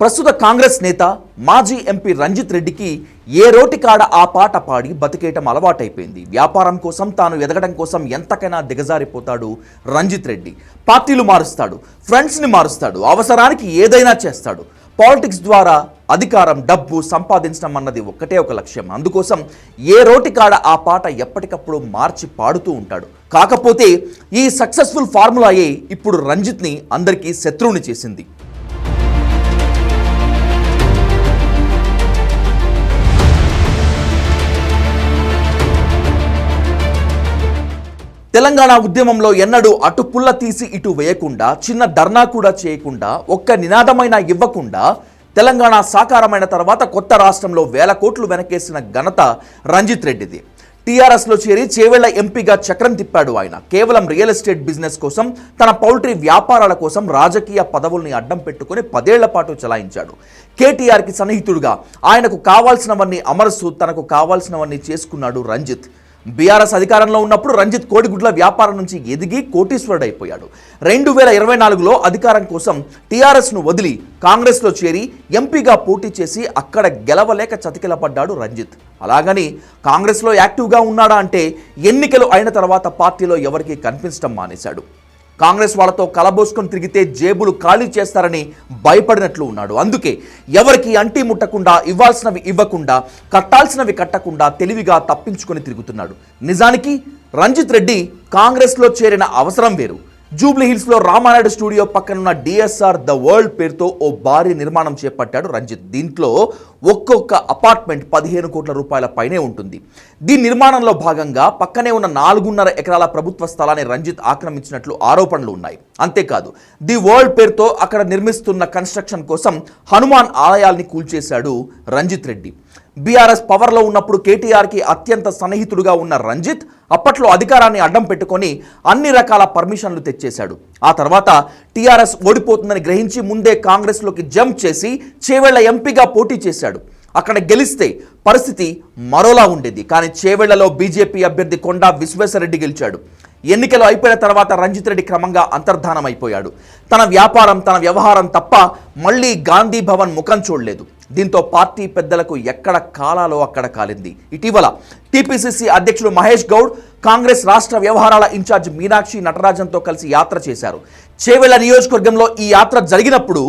ప్రస్తుత కాంగ్రెస్ నేత మాజీ ఎంపీ రంజిత్ రెడ్డికి ఏ రోటి కాడ ఆ పాట పాడి బతికేయటం అలవాటైపోయింది. వ్యాపారం కోసం తాను ఎదగడం కోసం ఎంతకైనా దిగజారిపోతాడు రంజిత్ రెడ్డి. పార్టీలు మారుస్తాడు ఫ్రెండ్స్ని మారుస్తాడు అవసరానికి ఏదైనా చేస్తాడు. పాలిటిక్స్ ద్వారా అధికారం డబ్బు సంపాదించడం అన్నది ఒక్కటే ఒక లక్ష్యం. అందుకోసం ఏ రోటి కాడ ఆ పాట ఎప్పటికప్పుడు మార్చి పాడుతూ ఉంటాడు. కాకపోతే ఈ సక్సెస్ఫుల్ ఫార్ములాయే ఇప్పుడు రంజిత్ని అందరికీ శత్రువుని చేసింది. తెలంగాణ ఉద్యమంలో ఎన్నడూ అటు పుల్ల తీసి ఇటు వేయకుండా చిన్న ధర్నా కూడా చేయకుండా ఒక్క నినాదమైనా ఇవ్వకుండా తెలంగాణ సాకారమైన తర్వాత కొత్త రాష్ట్రంలో వేల కోట్లు వెనకేసిన ఘనత రంజిత్ రెడ్డిది. టీఆర్ఎస్లో చేరి చేవేళ్ళ ఎంపీగా చక్రం తిప్పాడు ఆయన. కేవలం రియల్ ఎస్టేట్ బిజినెస్ కోసం తన పౌల్ట్రీ వ్యాపారాల కోసం రాజకీయ పదవుల్ని అడ్డం పెట్టుకుని పదేళ్ళ పాటు చలాయించాడు. కేటీఆర్కి సన్నిహితుడుగా ఆయనకు కావాల్సినవన్నీ అమరుస్తూ తనకు కావాల్సినవన్నీ చేసుకున్నాడు రంజిత్. బీఆర్ఎస్ అధికారంలో ఉన్నప్పుడు రంజిత్ కోడిగుడ్ల వ్యాపారం నుంచి ఎదిగి కోటీశ్వరుడైపోయాడు. రెండు వేల ఇరవై నాలుగులో అధికారం కోసం టీఆర్ఎస్ను వదిలి కాంగ్రెస్లో చేరి ఎంపీగా పోటీ చేసి అక్కడ గెలవలేక చతికిలపడ్డాడు రంజిత్. అలాగని కాంగ్రెస్లో యాక్టివ్గా ఉన్నాడా అంటే ఎన్నికలు అయిన తర్వాత పార్టీలో ఎవరికీ కనిపించడం మానేశాడు. కాంగ్రెస్ వాళ్ళతో కలబోసుకొని తిరిగితే జేబులు ఖాళీ చేస్తారని భయపడినట్లు ఉన్నాడు. అందుకే ఎవరికి అంటి ముట్టకుండా ఇవ్వాల్సినవి ఇవ్వకుండా కట్టాల్సినవి కట్టకుండా తెలివిగా తప్పించుకొని తిరుగుతున్నాడు. నిజానికి రంజిత్ రెడ్డి కాంగ్రెస్లో చేరిన అవసరం వేరు. జూబ్లీ హిల్స్లో రామానాయుడు స్టూడియో పక్కనున్న డిఎస్ఆర్ ద వరల్డ్ పేరుతో ఓ భారీ నిర్మాణం చేపట్టాడు రంజిత్. దీంట్లో ఒక్కొక్క అపార్ట్మెంట్ పదిహేను కోట్ల రూపాయల పైనే ఉంటుంది. దీని నిర్మాణంలో భాగంగా పక్కనే ఉన్న నాలుగున్నర ఎకరాల ప్రభుత్వ స్థలాన్ని రంజిత్ ఆక్రమించినట్లు ఆరోపణలు ఉన్నాయి. అంతేకాదు ది వరల్డ్ పేరుతో అక్కడ నిర్మిస్తున్న కన్స్ట్రక్షన్ కోసం హనుమాన్ ఆలయాల్ని కూల్చేశాడు రంజిత్ రెడ్డి. బీఆర్ఎస్ పవర్లో ఉన్నప్పుడు కేటీఆర్కి అత్యంత సన్నిహితుడుగా ఉన్న రంజిత్ అప్పట్లో అధికారాన్ని అడ్డం పెట్టుకొని అన్ని రకాల పర్మిషన్లు తెచ్చేశాడు. ఆ తర్వాత టీఆర్ఎస్ ఓడిపోతుందని గ్రహించి ముందే కాంగ్రెస్లోకి జంప్ చేసి చేవేళ్ళ ఎంపీగా పోటీ చేశాడు. అక్కడ గెలిస్తే పరిస్థితి మరోలా ఉండేది. కానీ చేవేళ్ళలో బీజేపీ అభ్యర్థి కొండా విశ్వేశ్వరరెడ్డి గెలిచాడు. ఎన్నికలు అయిపోయిన తర్వాత రంజిత్ రెడ్డి క్రమంగా అంతర్ధానం అయిపోయాడు తన వ్యాపారం తన వ్యవహారం తప్ప మళ్ళీ గాంధీ భవన్ ముఖం చూడలేదు. దీంతో పార్టీ పెద్దలకు ఎక్కడ కాలాలో అక్కడ కాలింది. ఇటీవల టీపీసీసీ అధ్యక్షుడు మహేష్ గౌడ్ కాంగ్రెస్ రాష్ట్ర వ్యవహారాల ఇన్ఛార్జ్ మీనాక్షి నటరాజన్తో కలిసి యాత్ర చేశారు. చేవెళ్ళ నియోజకవర్గంలో ఈ యాత్ర జరిగినప్పుడు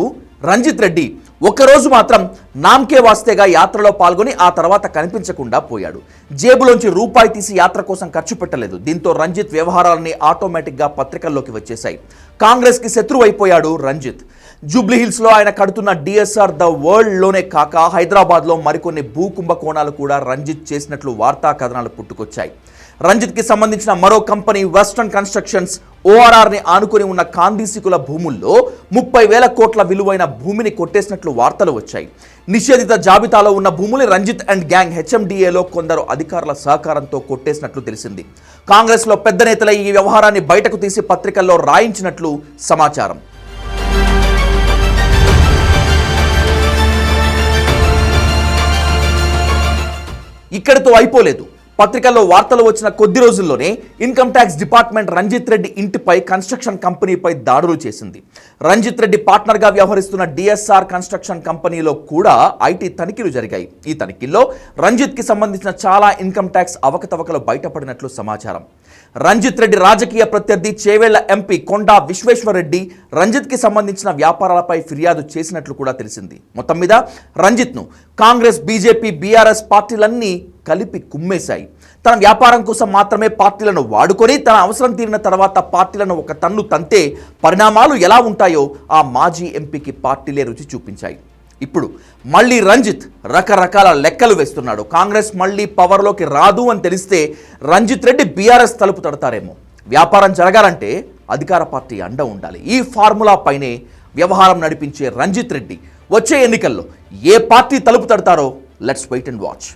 రంజిత్ రెడ్డి ఒకరోజు మాత్రం నామ్కే వాస్తేగా యాత్రలో పాల్గొని ఆ తర్వాత కనిపించకుండా పోయాడు. జేబులోంచి రూపాయి తీసి యాత్ర కోసం ఖర్చు పెట్టలేదు. దీంతో రంజిత్ వ్యవహారాలన్నీ ఆటోమేటిక్గా పత్రికల్లోకి వచ్చేశాయి. కాంగ్రెస్కి శత్రువు అయిపోయాడు రంజిత్. జూబ్లీ హిల్స్లో ఆయన కడుతున్న డిఎస్ఆర్ ద వరల్డ్లోనే కాక హైదరాబాద్లో మరికొన్ని భూకుంభకోణాలు కూడా రంజిత్ చేసినట్లు వార్తా కథనాలు పుట్టుకొచ్చాయి. రంజిత్కి సంబంధించిన మరో కంపెనీ వెస్ట్రన్ కన్స్ట్రక్షన్స్ ఓఆర్ఆర్ని ఆనుకొని ఉన్న కాందీసికుల భూముల్లో ముప్పై వేల కోట్ల విలువైన భూమిని కొట్టేసినట్లు వార్తలు వచ్చాయి. నిషేధిత జాబితాలో ఉన్న భూములు రంజిత్ అండ్ గ్యాంగ్ హెచ్ఎండిఏలో కొందరు అధికారుల సహకారంతో కొట్టేసినట్లు తెలిసింది. కాంగ్రెస్లో పెద్ద నేతల ఈ వ్యవహారాన్ని బయటకు తీసి పత్రికల్లో రాయించినట్లు సమాచారం. ఇక్కడితో అయిపోలేదు. పత్రికల్లో వార్తలు వచ్చిన కొద్ది రోజుల్లోనే income tax department Ranjith Reddy ఇంటిపై కన్స్ట్రక్షన్ కంపెనీపై దాడులు చేసింది. రంజిత్ రెడ్డి పార్ట్నర్గా వ్యవహరిస్తున్న డిఎస్ఆర్ కన్స్ట్రక్షన్ కంపెనీలో కూడా ఐటీ తనిఖీలు జరిగాయి. ఈ తనిఖీల్లో రంజిత్కి సంబంధించిన చాలా ఇన్కమ్ ట్యాక్స్ అవకతవకలు బయటపడినట్లు సమాచారం. రంజిత్ రెడ్డి రాజకీయ ప్రత్యర్థి చేవేళ్ళ ఎంపీ కొండా విశ్వేశ్వరరెడ్డి రంజిత్కి సంబంధించిన వ్యాపారాలపై ఫిర్యాదు చేసినట్లు కూడా తెలిసింది. మొత్తం మీద రంజిత్ను కాంగ్రెస్ బీజేపీ బీఆర్ఎస్ పార్టీలన్నీ కలిపి కుమ్మేశాయి. తన వ్యాపారం కోసం మాత్రమే పార్టీలను వాడుకొని తన అవసరం తీరిన తర్వాత పార్టీలను ఒక తన్ను తంతే పరిణామాలు ఎలా ఉంటాయో ఆ మాజీ ఎంపీకి పార్టీలే రుచి చూపించాయి. ఇప్పుడు మళ్ళీ రంజిత్ రకరకాల లెక్కలు వేస్తున్నాడు. కాంగ్రెస్ మళ్ళీ పవర్లోకి రాదు అని తెలిస్తే రంజిత్ రెడ్డి బీఆర్ఎస్ తలుపు తడతారేమో. వ్యాపారం జరగాలంటే అధికార పార్టీ అండ ఉండాలి. ఈ ఫార్ములా పైనే వ్యవహారం నడిపించే రంజిత్ రెడ్డి వచ్చే ఎన్నికల్లో ఏ పార్టీ తలుపు తడతారో లెట్స్ వెయిట్ అండ్ వాచ్